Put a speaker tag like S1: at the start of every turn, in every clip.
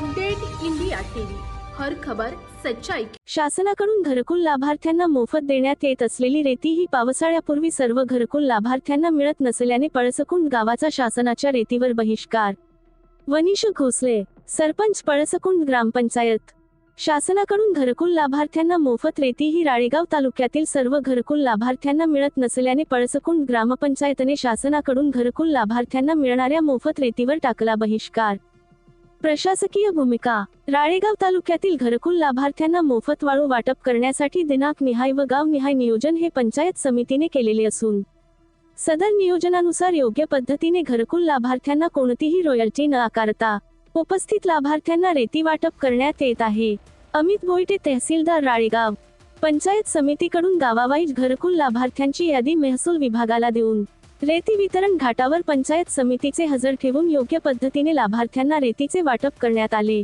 S1: Update India TV. हर खबर सच्चाई
S2: शासनाकडून घरकुल लाभार्थ्यांना मोफत देण्यात येत असलेली रेती ही पावसाळ्यापूर्वी सर्व घरकुल लाभार्थ्यांना मिळत नसल्याने पळसकुंड गावाचा शासनाच्या रेतीवर बहिष्कार. वनिष घोसले सरपंच पळसकुंड ग्रामपंचायत. शासनाकडून घरकुल लाभार्थ्यांना मोफत रेती ही राळेगाव तालुक्यातील सर्व घरकुल लाभार्थ्यांना मिळत नसल्याने पळसकुंड ग्रामपंचायतने शासनाकडून घरकुल लाभार्थ्यांना मिळणाऱ्या मोफत रेतीवर टाकला बहिष्कार. प्रशासकीय भूमिका. राळेगाव तालुक्यातील घरकुल लाभार्थ्यांना मोफत वाळू वाटप करण्यासाठी दिनांक निहाय व गाव निहाय नियोजन हे पंचायत समितीने केलेले असून सदर नियोजनानुसार योग्य पद्धतीने घरकुल लाभार्थ्यांना कोणतीही रॉयल्टी न आकारता उपस्थित लाभार्थ्यांना रेती वाटप करण्यात येत आहे. अमित भोईटे तहसीलदार राळेगाव. पंचायत समितीकडून गावावाईज घरकुल लाभार्थ्यांची यादी महसूल विभागाला देऊन रेती वितरण घाटावर पंचायत समितीचे हजर ठेवून योग्य पद्धतीने लाभार्थ्यांना रेतीचे वाटप करण्यात आले.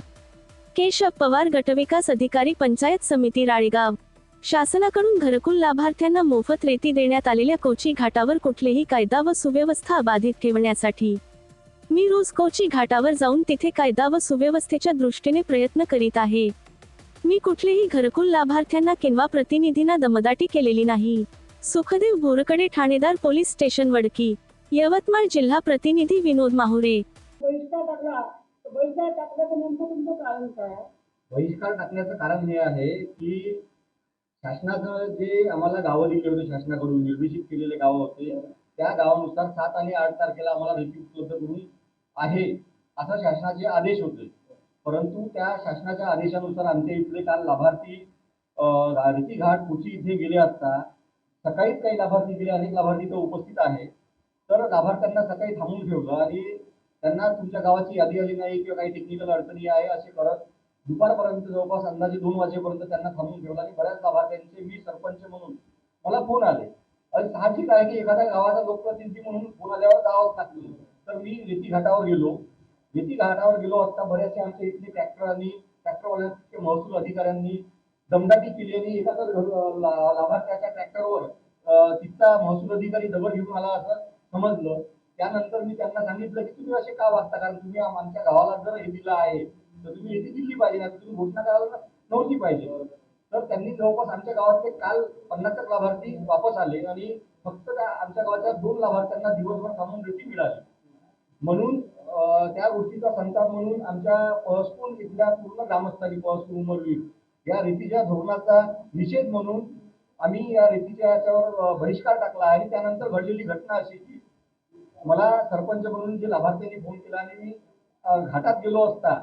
S2: केशव पवार गटविकास अधिकारी पंचायत समिती राळेगाव. शासनाकडून घरकुल लाभार्थ्यांना मोफत रेती देण्यात आलेल्या कोची घाटावर कुठलेही कायदा व सुव्यवस्था बाधित ठेवण्यासाठी. मी रोज कोची घाटावर जाऊन तिथे कायदा व सुव्यवस्थेच्या दृष्टीने प्रयत्न करीत आहे. मी कुठलेही घरकुल लाभार्थ्यांना किंवा प्रतिनिधींना दमदाटी केलेली नाही. सुखदेव बोरकडे ठाणेदार पोलीस स्टेशन वडकी यवतमाळ जिल्हा प्रतिनिधी विनोद माहुरे.
S3: बहिष्कार टाकला. तर बहिष्कार टाकल्याचं नेमकं तुमचं कारण काय?
S4: बहिष्कार टाकण्याचं कारण हे आहे की शासनाचं जे आम्हाला गावं दिले होते शासनाकडून निर्देशित केलेले गावं होते त्या गावानुसार सात आणि आठ तारखेला आम्हाला रेती उपलब्ध करून आहे असं शासनाचे आदेश होते. परंतु त्या शासनाच्या आदेशानुसार आमच्या इथले काल लाभार्थी रेती घाट कुची इथे गेले असता सकाळीच काही लाभार्थी गेले अनेक लाभार्थी इथं उपस्थित आहे तर लाभार्थ्यांना सकाळी थांबून ठेवलं आणि त्यांना तुमच्या गावाची यादी आली नाही किंवा काही टेक्निकल अडचणी आहे असे करत दुपारपर्यंत जवळपास अंदाजे दोन वाजेपर्यंत त्यांना थांबून ठेवलं आणि बऱ्याच लाभार्थ्यांचे मी सरपंच म्हणून मला फोन आले. आणि साहजिक आहे की एखाद्या गावाचा लोकप्रतिनिधी म्हणून फोन आल्यावर गावात लागतो तर मी रेती घाटावर गेलो. रेती घाटावर गेलो असता बऱ्याचशे आमच्या इथले ट्रॅक्टरांनी ट्रॅक्टरवाल्यांचे महसूल अधिकाऱ्यांनी दमदाटी केली आणि एखादा लाभार्थ्याच्या ट्रॅक्टरवर तिथला महसूल अधिकारी दगड घेऊन आला असं समजलं. त्यानंतर मी त्यांना सांगितलं की तुम्ही असे का वागता? कारण तुम्ही आमच्या गावाला जर हे दिलं आहे तर तुम्ही येथे दिली पाहिजे ना तुम्ही घोषणा करायला नव्हती पाहिजे. तर त्यांनी जवळपास आमच्या गावातले काल पन्नास लाभार्थी वापस आले आणि फक्त त्या आमच्या गावाच्या दोन लाभार्थ्यांना दिवसभर थांबून रेटी मिळाली. म्हणून त्या गोष्टीचा संताप म्हणून आमच्या पळसपूर इथल्या पूर्ण ग्रामस्थांनी पळसपूर उमरवीर या रीतीच्या धोरणाचा निषेध म्हणून आम्ही या रेतीच्या याच्यावर बहिष्कार टाकला आणि त्यानंतर घडलेली घटना अशी की मला सरपंच म्हणून जे लाभार्थ्यांनी फोन केला आणि मी घाटात गेलो असता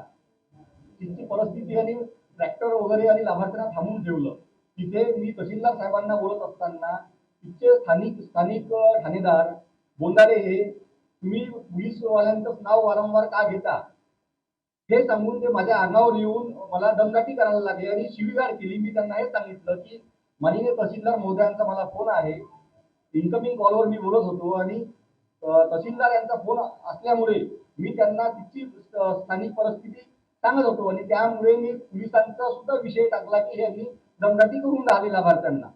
S4: तिथची परिस्थिती आणि ट्रॅक्टर वगैरे आणि लाभार्थ्यांना थांबून ठेवलं. तिथे मी तहसीलदार साहेबांना बोलत असताना तिथचे स्थानिक स्थानिक ठाणेदार बोंदारे हे तुम्ही पोलीसवाल्यांचं नाव वारंवार का घेता? हे सांगून ते माझ्या अंगावर येऊन मला दमदाटी करायला लागले आणि शिवीगाळ केली. मी त्यांना हे सांगितलं की माननीय तहसीलदार महोदयांचा मला फोन आहे. इन्कमिंग कॉलवर मी बोलत होतो आणि तहसीलदार यांचा फोन असल्यामुळे मी त्यांना तिथची स्थानिक परिस्थिती सांगत होतो आणि त्यामुळे मी पोलिसांचा सुद्धा विषय टाकला की यांनी दमदाटी करून राहिले लाभार्थ्यांना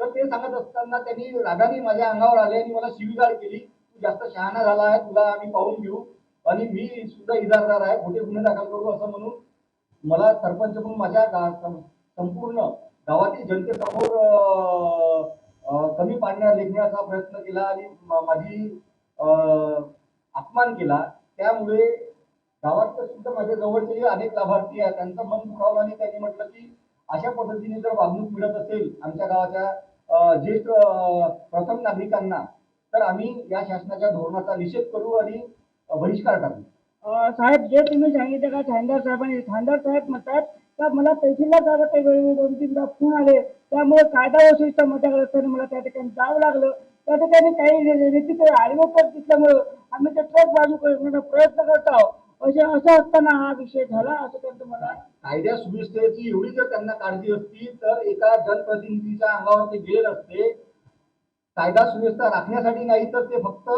S4: तर ते सांगत असताना त्यांनी रागाने माझ्या अंगावर आले आणि मला शिवीगाळ केली. तू जास्त शहाणा झाला आहे तुला आम्ही पाहून घेऊ आणि मी सुद्धा इजारदार आहे खोटे गुन्हे दाखल करू असं म्हणून मला सरपंच म्हणून माझ्या संपूर्ण गावातील जनतेसमोर कमी पाडण्या लेखण्याचा प्रयत्न केला आणि माझी अपमान केला. त्यामुळे गावातले सुद्धा माझ्या जवळचे जे अनेक लाभार्थी आहेत त्यांचं मन दुखावलं आणि त्यांनी म्हटलं की अशा पद्धतीने जर वागणूक मिळत असेल आमच्या गावाच्या ज्येष्ठ प्रथम नागरिकांना तर आम्ही या शासनाच्या धोरणाचा निषेध करू आणि बहिष्कार टाकू.
S3: साहेब जे तुम्ही सांगितलं का ठाणेदार साहेबांनी ठाणेदार साहेब म्हणतात का मला तहसीलदार साहेबांच्या वेळेवर दोन तीनदा फोन आले. त्यामुळे कायदा व सुविधा माझ्याकडे असताना मला त्या ठिकाणी जावं लागलं. त्या ठिकाणी काही रेतीचे आडवं दिसल्यामुळे आम्ही ते ट्रक बाजू करण्याचा प्रयत्न करत आहोत. असे असं असताना हा विषय झाला असं त्यांचं मला
S4: कायद्या सुव्यवस्थेची एवढी जर त्यांना काळजी असती तर एका जनप्रतिनिधीच्या अंगावर ते गेले असते कायदा सुव्यवस्था राखण्यासाठी नाही तर ते फक्त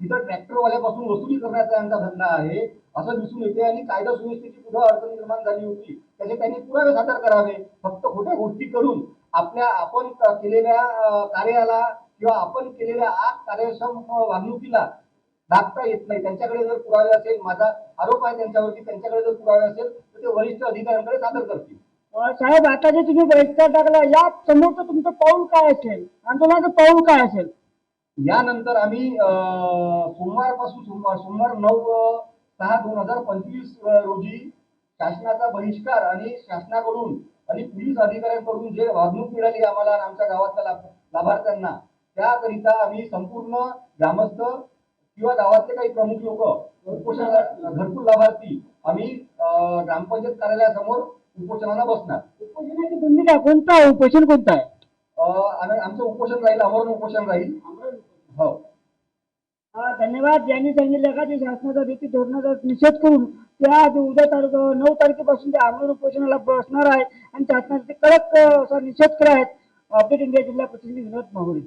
S4: इथं ट्रॅक्टरवाल्यापासून वसुली करण्याचा यांचा धंदा आहे असं दिसून येते आणि कायदा सुव्यवस्थेची पुढे अडचण निर्माण झाली होती. त्याचे त्यांनी पुरावे सादर करावे. फक्त खोट्या गोष्टी करून आपल्या आपण केलेल्या कार्याला किंवा आपण केलेल्या आग कार्यक्षम वागणुकीला दाखता येत नाही. त्यांच्याकडे जर पुरावे असेल माझा आरोप आहे त्यांच्यावरती त्यांच्याकडे जर पुरावे असेल तर ते वरिष्ठ अधिकाऱ्यांकडे सादर करतील.
S3: साहेब आता जे तुम्ही बहिष्कार टाकला या समोरचं तुमचं पाऊल काय असेल? आंदोलनाचं पाऊल काय असेल?
S4: यानंतर आम्ही अं, सोमवारपासून सोमवार सोमवार नऊ सहा दोन हजार पंचवीस रोजी शासनाचा बहिष्कार आणि शासनाकडून आणि पोलीस अधिकाऱ्यांकडून जे वागणूक मिळाली आम्हाला आणि आमच्या गावातल्या लाभार्थ्यांना त्याकरिता आम्ही संपूर्ण ग्रामस्थ किंवा गावातले काही प्रमुख लोक उपोषण घरकुल लाभार्थी आम्ही ग्रामपंचायत कार्यालयासमोर उपोषणाला बसणार.
S3: उपोषणाची भूमिका कोणता आहे? उपोषण कोणतं आहे?
S4: आमचं उपोषण राहील आमरण उपोषण राहील.
S3: हो. धन्यवाद. ज्यांनी सांगितलं का ते शासनाचा रीती धोरणाचा निषेध करून त्या उद्या तारीख नऊ तारखेपासून ते आमरण उपोषणाला बसणार आहे. आणि शासनाचे कडक अ, असा निषेध करत आहेत अपडेट इंडिया जिल्हा प्रतिनिधी विनोद माहुरी.